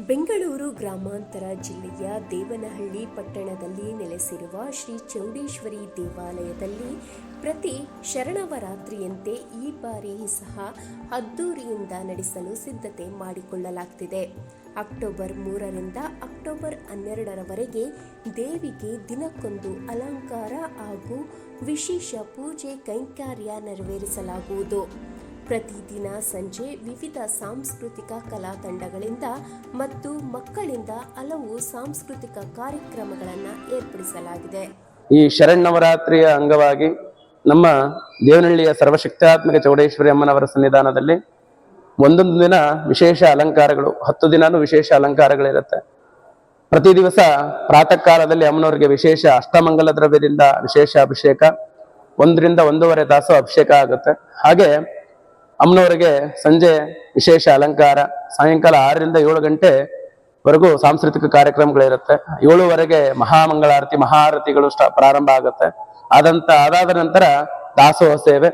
ಬೆಂಗಳೂರು ಗ್ರಾಮಾಂತರ ಜಿಲ್ಲೆಯ ದೇವನಹಳ್ಳಿ ಪಟ್ಟಣದಲ್ಲಿ ನೆಲೆಸಿರುವ ಶ್ರೀ ಚೌಡೇಶ್ವರಿ ದೇವಾಲಯದಲ್ಲಿ ಪ್ರತಿ ಶರಣವರಾತ್ರಿಯಂತೆ ಈ ಬಾರಿ ಸಹ ಅದ್ದೂರಿಯಿಂದ ನಡೆಸಲು ಸಿದ್ಧತೆ ಮಾಡಿಕೊಳ್ಳಲಾಗ್ತಿದೆ. ಅಕ್ಟೋಬರ್ ಮೂರರಿಂದ ಅಕ್ಟೋಬರ್ ಹನ್ನೆರಡರವರೆಗೆ ದೇವಿಗೆ ದಿನಕ್ಕೊಂದು ಅಲಂಕಾರ ಹಾಗೂ ವಿಶೇಷ ಪೂಜೆ ಕೈಂಕಾರ್ಯ ನೆರವೇರಿಸಲಾಗುವುದು. ಪ್ರತಿದಿನ ಸಂಜೆ ವಿವಿಧ ಸಾಂಸ್ಕೃತಿಕ ಕಲಾ ತಂಡಗಳಿಂದ ಮತ್ತು ಮಕ್ಕಳಿಂದ ಹಲವು ಸಾಂಸ್ಕೃತಿಕ ಕಾರ್ಯಕ್ರಮಗಳನ್ನು ಏರ್ಪಡಿಸಲಾಗಿದೆ. ಈ ಶರಣ್ಣವರಾತ್ರಿಯ ಅಂಗವಾಗಿ ನಮ್ಮ ದೇವನಹಳ್ಳಿಯ ಸರ್ವಶಕ್ತಾತ್ಮಕ ಚೌಡೇಶ್ವರಿ ಅಮ್ಮನವರ ಸನ್ನಿಧಾನದಲ್ಲಿ ಒಂದೊಂದು ದಿನ ವಿಶೇಷ ಅಲಂಕಾರಗಳು, ಹತ್ತು ದಿನಾನು ವಿಶೇಷ ಅಲಂಕಾರಗಳಿರುತ್ತೆ. ಪ್ರತಿ ದಿವಸ ಪ್ರಾತಃ ಕಾಲದಲ್ಲಿ ಅಮ್ಮನವರಿಗೆ ವಿಶೇಷ ಅಷ್ಟಮಂಗಲ ದ್ರವ್ಯದಿಂದ ವಿಶೇಷ ಅಭಿಷೇಕ, ಒಂದರಿಂದ ಒಂದೂವರೆ ತಾಸು ಅಭಿಷೇಕ ಆಗುತ್ತೆ. ಹಾಗೆ ಅಮ್ಮನವರಿಗೆ ಸಂಜೆ ವಿಶೇಷ ಅಲಂಕಾರ. ಸಾಯಂಕಾಲ ಆರರಿಂದ ಏಳು ಗಂಟೆ ವರೆಗೂ ಸಾಂಸ್ಕೃತಿಕ ಕಾರ್ಯಕ್ರಮಗಳಿರುತ್ತೆ. ಏಳುವರೆಗೆ ಮಹಾಮಂಗಳಾರತಿ ಮಹಾರತಿಗಳು ಪ್ರಾರಂಭ ಆಗುತ್ತೆ. ಆದಂತ ಅದಾದ ನಂತರ ದಾಸೋಹ ಸೇವೆ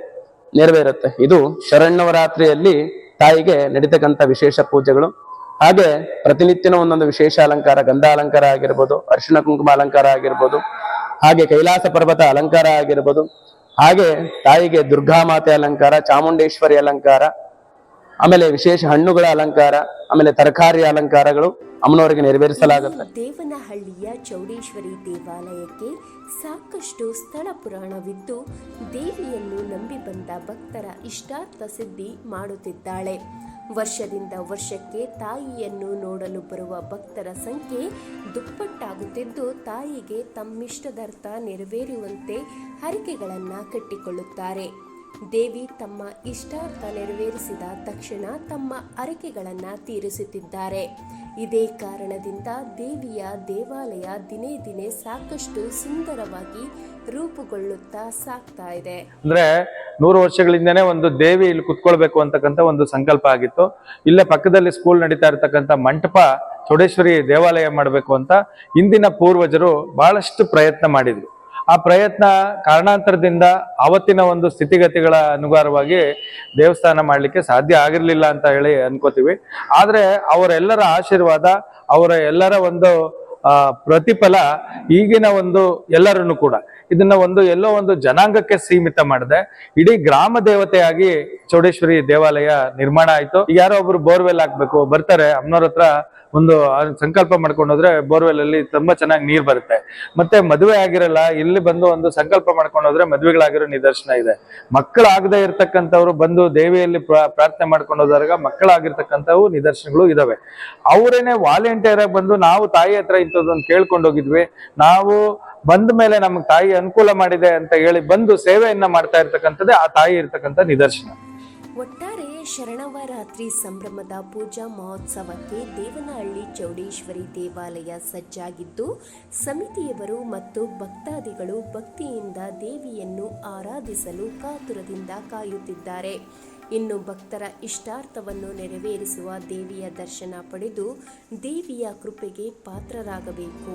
ನೆರವೇರುತ್ತೆ. ಇದು ಶರಣ್ಣವರಾತ್ರಿಯಲ್ಲಿ ತಾಯಿಗೆ ನಡೀತಕ್ಕಂಥ ವಿಶೇಷ ಪೂಜೆಗಳು. ಹಾಗೆ ಪ್ರತಿನಿತ್ಯನ ಒಂದೊಂದು ವಿಶೇಷ ಅಲಂಕಾರ, ಗಂಧ ಅಲಂಕಾರ ಆಗಿರ್ಬೋದು, ಅರಿಶಿಣ ಕುಂಕುಮ ಅಲಂಕಾರ ಆಗಿರ್ಬೋದು, ಹಾಗೆ ಕೈಲಾಸ ಪರ್ವತ ಅಲಂಕಾರ ಆಗಿರ್ಬೋದು. ಹಾಗೆ ತಾಯಿಗೆ ದುರ್ಗಾ ಮಾತೆ ಅಲಂಕಾರ, ಚಾಮುಂಡೇಶ್ವರಿ ಅಲಂಕಾರ, ಆಮೇಲೆ ವಿಶೇಷ ಹಣ್ಣುಗಳ ಅಲಂಕಾರ, ಆಮೇಲೆ ತರಕಾರಿ ಅಲಂಕಾರಗಳು ಅಮ್ಮನವರಿಗೆ ನೆರವೇರಿಸಲಾಗುತ್ತೆ. ದೇವನಹಳ್ಳಿಯ ಚೌಡೇಶ್ವರಿ ದೇವಾಲಯಕ್ಕೆ ಸಾಕಷ್ಟು ಸ್ಥಳ ಪುರಾಣವಿದ್ದು, ದೇವಿಯನ್ನು ನಂಬಿ ಬಂದ ಭಕ್ತರ ಇಷ್ಟಾರ್ಥ ಸಿದ್ಧಿ ಮಾಡುತ್ತಿದ್ದಾಳೆ. ವರ್ಷದಿಂದ ವರ್ಷಕ್ಕೆ ತಾಯಿಯನ್ನು ನೋಡಲು ಬರುವ ಭಕ್ತರ ಸಂಖ್ಯೆ ದುಪ್ಪಟ್ಟಾಗುತ್ತಿದ್ದು, ತಾಯಿಗೆ ತಮ್ಮಿಷ್ಟದರ್ಥ ನೆರವೇರುವಂತೆ ಹರಕೆಗಳನ್ನು ಕಟ್ಟಿಕೊಳ್ಳುತ್ತಾರೆ. ದೇವಿ ತಮ್ಮ ಇಷ್ಟಾರ್ಥ ನೆರವೇರಿಸಿದ ತಕ್ಷಣ ತಮ್ಮ ಅರಕೆಗಳನ್ನು ತೀರಿಸುತ್ತಿದ್ದಾರೆ. ಇದೇ ಕಾರಣದಿಂದ ದೇವಿಯ ದೇವಾಲಯ ದಿನೇ ದಿನೇ ಸಾಕಷ್ಟು ಸುಂದರವಾಗಿ ರೂಪುಗೊಳ್ಳುತ್ತಾ ಸಾಗ್ತಾ ಇದೆ. ಅಂದ್ರೆ ನೂರು ವರ್ಷಗಳಿಂದನೇ ಒಂದು ದೇವಿ ಇಲ್ಲಿ ಕುತ್ಕೊಳ್ಬೇಕು ಅಂತಕ್ಕಂಥ ಒಂದು ಸಂಕಲ್ಪ ಆಗಿತ್ತು. ಇಲ್ಲೇ ಪಕ್ಕದಲ್ಲಿ ಸ್ಕೂಲ್ ನಡೀತಾ ಇರತಕ್ಕಂಥ ಮಂಟಪ ಚೌಡೇಶ್ವರಿ ದೇವಾಲಯ ಮಾಡಬೇಕು ಅಂತ ಇಂದಿನ ಪೂರ್ವಜರು ಬಹಳಷ್ಟು ಪ್ರಯತ್ನ ಮಾಡಿದ್ರು. ಆ ಪ್ರಯತ್ನ ಕಾರಣಾಂತರದಿಂದ ಆವತ್ತಿನ ಒಂದು ಸ್ಥಿತಿಗತಿಗಳ ಅನುಗಾರವಾಗಿ ದೇವಸ್ಥಾನ ಮಾಡಲಿಕ್ಕೆ ಸಾಧ್ಯ ಆಗಿರಲಿಲ್ಲ ಅಂತ ಹೇಳಿ ಅನ್ಕೋತೀವಿ. ಆದರೆ ಅವರೆಲ್ಲರ ಆಶೀರ್ವಾದ, ಅವರ ಎಲ್ಲರ ಒಂದು ಪ್ರತಿಫಲ ಈಗಿನ ಒಂದು ಎಲ್ಲರನ್ನು ಕೂಡ. ಇದನ್ನ ಒಂದು ಎಲ್ಲೋ ಒಂದು ಜನಾಂಗಕ್ಕೆ ಸೀಮಿತ ಮಾಡಿದೆ. ಇಡೀ ಗ್ರಾಮ ದೇವತೆಯಾಗಿ ಚೌಡೇಶ್ವರಿ ದೇವಾಲಯ ನಿರ್ಮಾಣ ಆಯ್ತು. ಈಗ ಯಾರೋ ಒಬ್ರು ಬೋರ್ವೆಲ್ ಹಾಕ್ಬೇಕು, ಬರ್ತಾರೆ. ಅಮ್ಮನವ್ರ ಹತ್ರ ಒಂದು ಸಂಕಲ್ಪ ಮಾಡ್ಕೊಂಡು ಹೋದ್ರೆ ಬೋರ್ವೆಲ್ ಅಲ್ಲಿ ತುಂಬಾ ಚೆನ್ನಾಗಿ ನೀರ್ ಬರುತ್ತೆ. ಮತ್ತೆ ಮದುವೆ ಆಗಿರಲ್ಲ, ಇಲ್ಲಿ ಬಂದು ಒಂದು ಸಂಕಲ್ಪ ಮಾಡ್ಕೊಂಡು ಹೋದ್ರೆ ಮದುವೆಗಳಾಗಿರೋ ನಿದರ್ಶನ ಇದೆ. ಮಕ್ಕಳಾಗದೆ ಇರ್ತಕ್ಕಂಥವ್ರು ಬಂದು ದೇವಿಯಲ್ಲಿ ಪ್ರಾರ್ಥನೆ ಮಾಡ್ಕೊಂಡು ಹೋದಾಗ ಮಕ್ಕಳಾಗಿರ್ತಕ್ಕಂಥವು ನಿದರ್ಶನಗಳು ಇದಾವೆ. ಅವರೇನೆ ವಾಲಂಟಿಯರ್ ಆಗಿ ಬಂದು ನಾವು ತಾಯಿ ಹತ್ರ ಇಂಥದ್ದೊಂದು ಕೇಳ್ಕೊಂಡು ಹೋಗಿದ್ವಿ. ನಾವು ಬಂದ ಮೇಲೆ ನಮ್ಗೆ ತಾಯಿ ಅನುಕೂಲ ಮಾಡಿದೆ ಅಂತ ಹೇಳಿ ಬಂದು ಸೇವೆಯನ್ನ ಮಾಡ್ತಾ ಇರ್ತಕ್ಕಂಥದ್ದೇ ಆ ತಾಯಿ ಇರ್ತಕ್ಕಂಥ ನಿದರ್ಶನ. ಒಟ್ಟಾರೆ ಶರಣವರಾತ್ರಿ ಸಂಭ್ರಮದ ಪೂಜಾ ಮಹೋತ್ಸವಕ್ಕೆ ದೇವನಹಳ್ಳಿ ಚೌಡೇಶ್ವರಿ ದೇವಾಲಯ ಸಜ್ಜಾಗಿದ್ದು, ಸಮಿತಿಯವರು ಮತ್ತು ಭಕ್ತಾದಿಗಳು ಭಕ್ತಿಯಿಂದ ದೇವಿಯನ್ನು ಆರಾಧಿಸಲು ಕಾತುರದಿಂದ ಕಾಯುತ್ತಿದ್ದಾರೆ. ಇನ್ನು ಭಕ್ತರ ಇಷ್ಟಾರ್ಥವನ್ನು ನೆರವೇರಿಸುವ ದೇವಿಯ ದರ್ಶನ ಪಡೆದು ದೇವಿಯ ಕೃಪೆಗೆ ಪಾತ್ರರಾಗಬೇಕು.